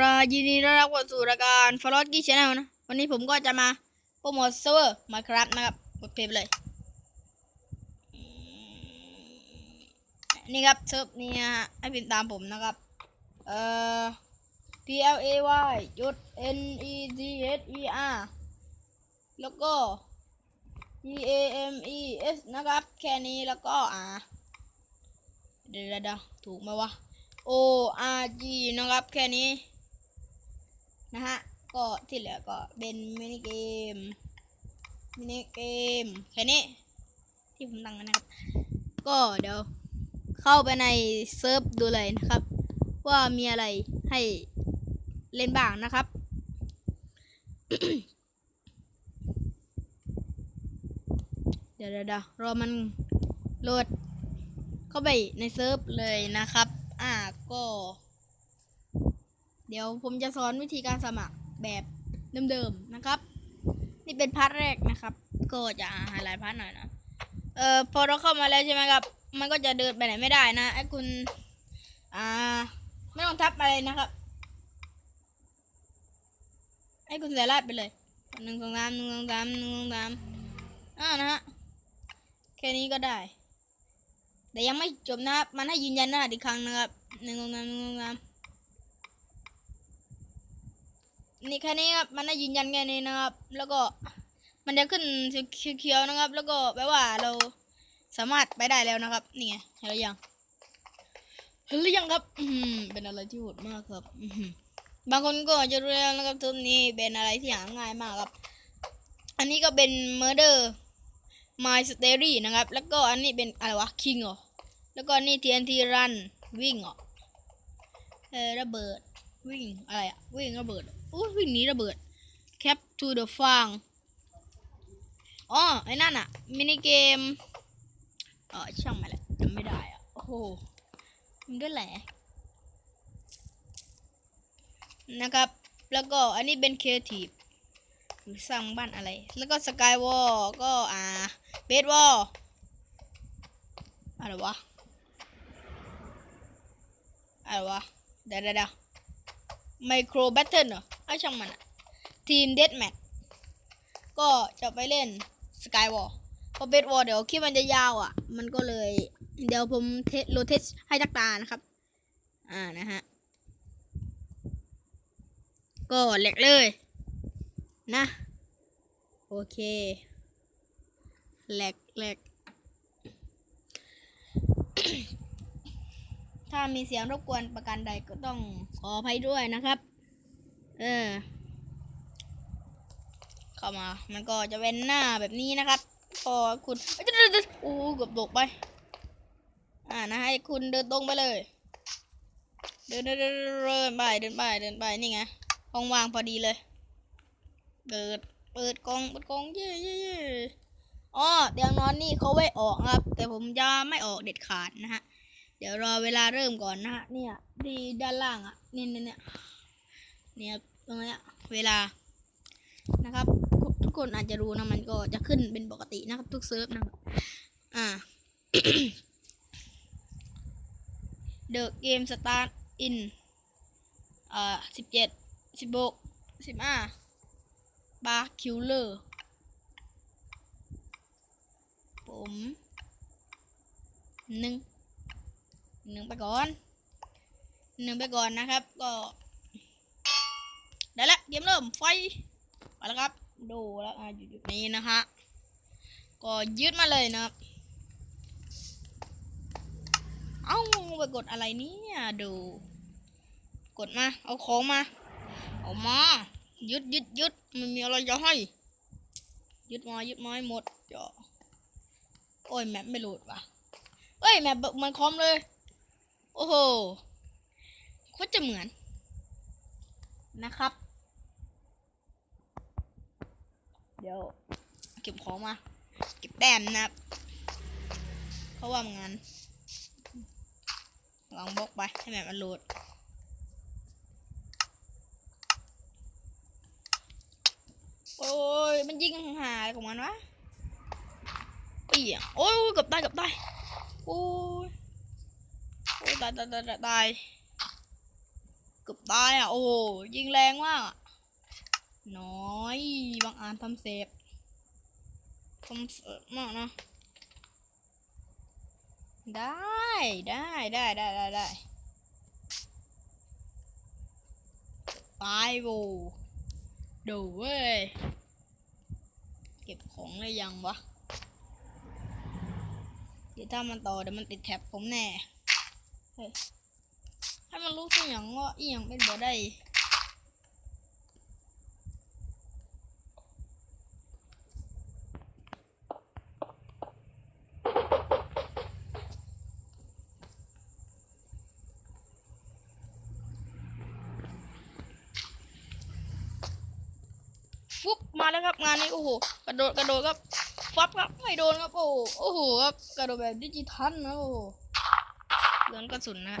รายินดีต้อนรับเข้าสู่รายการฟลอตกี้ชแนลนะ วันนี้ผมก็จะมาโปรโมทเซิร์ฟเวอร์มาครับนะครับกดเพลย์เลย นี่ครับเซิร์ฟนี่ฮะให้เป็นตามผมนะครับ เอ่อ P L A Y จุด N E T H E R แล้วก็ G A M E S นะครับ แค่นี้แล้วก็อ่าเดี๋ยวเดี๋ยวเดี๋ยวถูกไหมวะ O R G นะครับ แค่นี้ นะฮะ ก็ที่เหลือก็เป็นมินิเกม มินิเกม แค่นี้ ที่ผมตั้งนะครับ ก็เดี๋ยวเข้าไปในเซิร์ฟดูเลยนะครับ ว่ามีอะไรให้เล่นบ้างนะครับ เดี๋ยวเดี๋ยวเดี๋ยวรอมันโหลดเข้าไปในเซิร์ฟเลยนะครับ อ่าก็ เดี๋ยวผมจะสอนวิธีการสมัครแบบเดิมๆนะครับ นี่เป็นพาร์ทแรกนะครับ ก็จะไฮไลท์พาร์ทหน่อยนะเอ่อพอเราเข้ามาแล้วใช่ไหมครับ มันก็จะเดินไปไหนไม่ได้นะไอ้คุณอ่าไม่ต้องทับอะไรนะครับให้คุณใส่รหัสไปเลยหนึ่งสองสามหนึ่งสองสามหนึ่งสองสามอ่านะฮะแค่นี้ก็ได้ แต่ยังไม่จบนะครับมันให้ยืนยันรหัสอีกครั้งนะครับหนึ่งสองสามหนึ่งสองสาม นี่แค่นี้ครับมันให้ยืนยันแค่นี้นะครับ แล้วก็มันจะขึ้นเขียวๆนะครับ แล้วก็แปลว่าเราสามารถไปได้แล้วนะครับ นี่ไงเห็นหรือยังเห็นหรือยังครับ อืมเป็นอะไรที่โหดมากครับ อืบางคนก็จจะรู้แล้วนะครับทุกนี้เป็นอะไรที่หาง่ายมากครับ อันนี้ก็เป็น murder my story นะครับ แล้วก็อันนี้เป็นอะไรวะ king เหรอแล้วก็นี่ TNT run วิ่งเหรอเออระเบิดวิ่งอะไรอะวิ่งระเบิด อู้วิ่งหนีระเบิด cap to the farm อ๋อไอ้นั่นอะมินิเกม เออช่างมาแหละจำไม่ได้อะโอ้โหมันก็แหละนะครับ แล้วก็อันนี้เป็น creative หรือสร้างบ้านอะไร แล้วก็สกายวอลก็อ่าเบสวอลอะไรวะ อะไรวะ เดี๋ยวเดี๋ยวไมโครแบทเทิลเหรอ ไอ้ช่างมันอะทีมเดดแมทก็จะไปเล่นสกายวอลพอเบสวอลเดี๋ยวคลิปมันจะยาวอะ มันก็เลย เดี๋ยวผมเทสโรเทสให้จักตานะครับ อ่านะฮะ ก็แหลกเลย นะ โอเคแหลกแหลกถ้ามีเสียงรบกวนประการใดก็ต้องขออภัยด้วยนะครับ เออ เข้ามา มันก็จะเป็นหน้าแบบนี้นะครับ พอคุณเอ้ยเดี๋ยวเดี๋ยวเดี๋ยวโอ้เกือบตกไป อ่านะให้คุณเดินตรงไปเลย เดินเดินเดินไปเดินไปเดินไปนี่ไงห้องว่างพอดีเลย เปิด เปิดกองเปิดกองเย่เย่เย่อ๋อเตียงนอนนี่เขาไว้ออกครับ แต่ผมจะไม่ออกเด็ดขาดนะฮะ เดี๋ยวรอเวลาเริ่มก่อนนะฮะ เนี่ยดีด้านล่างอะ นี่เนี่ย เนี่ยตรงนี้เวลานะครับ ทุกคนอาจจะรู้นะมันก็จะขึ้นเป็นปกตินะครับ ทุกเซิร์ฟนะครับอ่า The game start in อ่าสิบเจ็ดสิบหกสิบห้าบาร์คิวเลอร์ผมหนึ่งหนึ่งไปก่อนหนึ่งไปก่อนนะครับ ก็ ได้และเกมเริ่มไฟไปแล้วครับ ดูแล้วอ่าอยู่จุดนี้นะฮะก็ยึดมาเลยนะครับ เอ้าไปกดอะไรเนี่ยดู กดมา เอาของมา เอามายึดยึดยึดมันมีอะไรจะให้ยึดมายึดมาให้หมดเดี๋ยวโอ้ยแมปไม่หลุดว่ะเอ้ยแมปมันคอมเลย โอ้โหโคตรจะเหมือนนะครับ เดี๋ยว เก็บของมา เก็บแต้มนะครับเขาว่างั้นลองบล็อกไปให้แมปมันโหลดโอ้ยมันยิงหาอะไรของมันวะปีอะโอ้ยเกับตายเกับตายโอ้ยโอ้ยตายตายตายตายเกือบตายอะโอ้โหยิงแรงมาก น้อย บางอานทำเซฟทำเซฟมากนะ ได้ได้ได้ได้ได้ได้ไปโวดูเว้ย เก็บของเลยยังวะ เดี๋ยวถ้ามันต่อเดี๋ยวมันติดแท็บผมแน่ เฮ้ย ให้มันรู้สึกอย่างว่าอีหยังเป็นบ่ได้ ฟุบมาแล้วครับงานนี้โอ้โหกระโดดกระโดดครับฟับครับไม่โดนครับโอ้โหโอ้โหครับกระโดดแบบดิจิทัลนะโอ้โหเลือนกระสุนนะ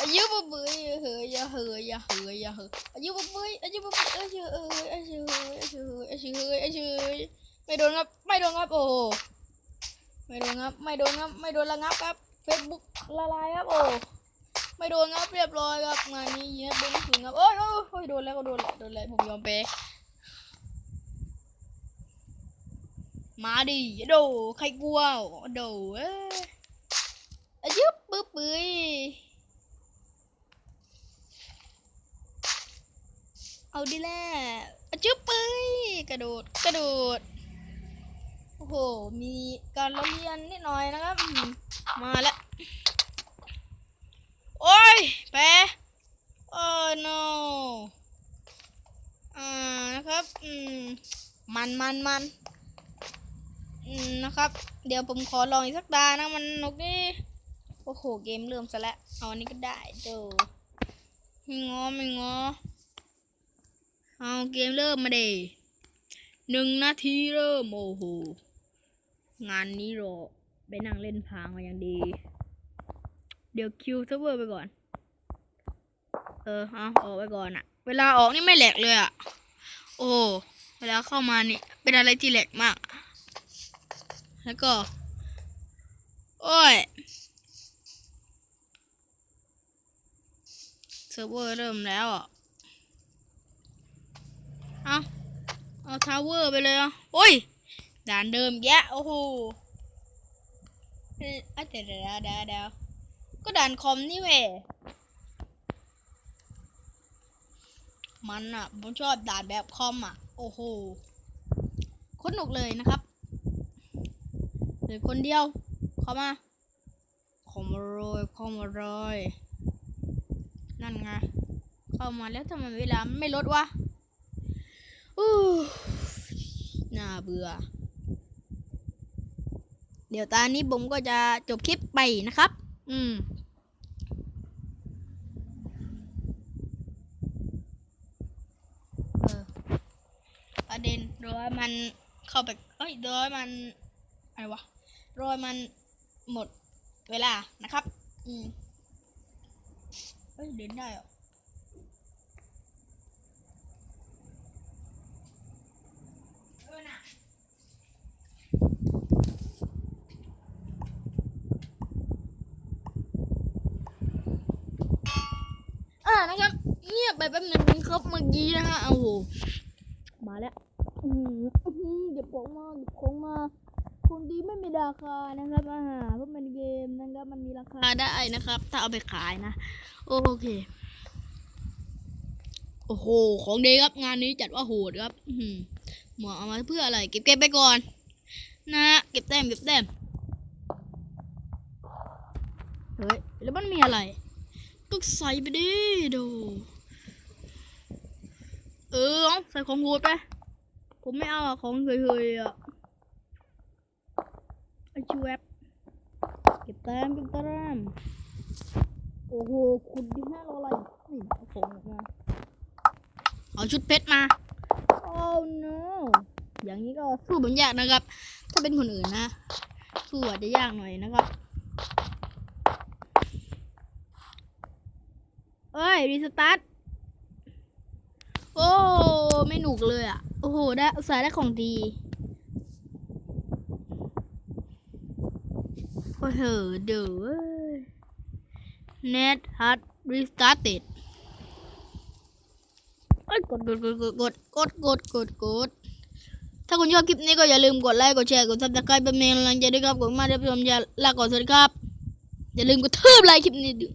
อายุบะเบยเฮยอย่าเฮยอย่าเฮยอย่าเฮยอายุบะเบยอายุบะเบยอายุเอ้ยอายุเอ้ยอายุเอ้ยอายุเอ้ยอายุเอ้ยไม่โดนครับไม่โดนครับโอ้โหไม่โดนครับไม่โดนครับไม่โดนระงับครับเฟซบุ๊กละลายครับโอ้ไม่โดนครับเรียบร้อยครับงานนี้เย็บเป็นถึงครับโอ้ยโอ้ยโดนแล้วก็โดนแหละโดนแล้วผมยอมเปย์ มาดิโดใครกลัวโดเอ้ยอะยึบปึ๊บปื้ยเอาดิแหละอะจึ๊บปื้ยกระโดดกระโดดโอ้โห มีการล้อเลียนนิดหน่อยนะครับ มาแล้ว โอ้ยแปโอ้ no อ่านะครับ อืม มันมันมัน นะครับ เดี๋ยวผมขอลองอีกสักตานะมันนกนี่โอ้โหเกมเริ่มซะแล้วเอาอันนี้ก็ได้เด้อไม่งอไม่งอเอาเกมเริ่มมาเดหนึ่งนาทีเริ่มโอ้โหงานนี้รอไปนั่งเล่นพางมาอย่างดี เดี๋ยวคิวเซิร์ฟเวอร์ไปก่อน เออเอาออกไปก่อนอะเวลาออกนี่ไม่แหลกเลยอะโอ้เวลาเข้ามานี่เป็นอะไรที่แหลกมาก แล้วก็ โอ้ยเซิร์ฟเวอร์เริ่มแล้วอะเอาเอาทาวเวอร์ไปเลยอะโอ้ย ด่านเดิมแยะโอ้โหอะเดี๋ยวเดี๋ยวเดี๋ยวก็ด่านคอมนี่เว้ยมันอะผมชอบด่านแบบคอมอะ โอ้โห คนหนุกเลยนะครับ เหลือคนเดียว เข้ามาเข้ามาเลยเข้ามาเลยนั่นไง เข้ามาแล้วทำไมเวลาไม่ลดวะอู้น่าเบื่อ เดี๋ยวตอนนี้ผมก็จะจบคลิปไปนะครับ อืมเอประเด็นรอยมันเข้าไป เอ้ยรอยมันอะไรวะ รอยมันหมดเวลานะครับ อืมเอ้ยเดินได้เหรอเออน่ะอ่านะครับเงียบไปแป๊บหนึงครับเมื่อกี้นะฮะโอ้โหมาแล้วอืมอื้อหือเดี๋ยวของมาเดี๋ยวของมา ของดีไม่มีราคานะครับอาหารเพราะมันเกมนะครับมันมีราคาได้นะครับ ถ้าเอาไปขายนะ โอเคโอ้โห ของดีครับงานนี้จัดว่าโหดครับหือหมอเอามาเพื่ออะไร เก็บเก็บไปก่อน นะฮะเก็บแต้มเก็บแต้มเฮ้ยแล้วมันมีอะไร ก็ใส่ไปดิดู เออเอาใส่ของโหดไป ผมไม่เอาของเฮยๆอะ ไอชูแอปเก็บแต้มเก็บแต้มโอ้โห คุณดีหน้ารออะไรนี่เอาของออกมาเอาชุดเพชรมา โอ้ no อย่างนี้ก็สู้ผมยากนะครับ ถ้าเป็นคนอื่นนะ สู้อาจจะยากหน่อยนะครับเอ้ย รีสตาร์ท โอ้ ไม่หนุกเลยอะ โอ้โห ได้อุตส่าห์ได้ของดี โอ้โหเด้อ net hard restarted ยกดกดกดกดกดกดกดกดถ้าคุณชอบคลิปนี้ก็อย่าลืมกดไลค์กดแชร์กดซับสไครป์เป็นกำลังใจด้วยครับผมมากที่รับชมอย่าลาก่อนสวัสดีครับ อย่าลืมกดทืบไลค์คลิปนี้ด้วย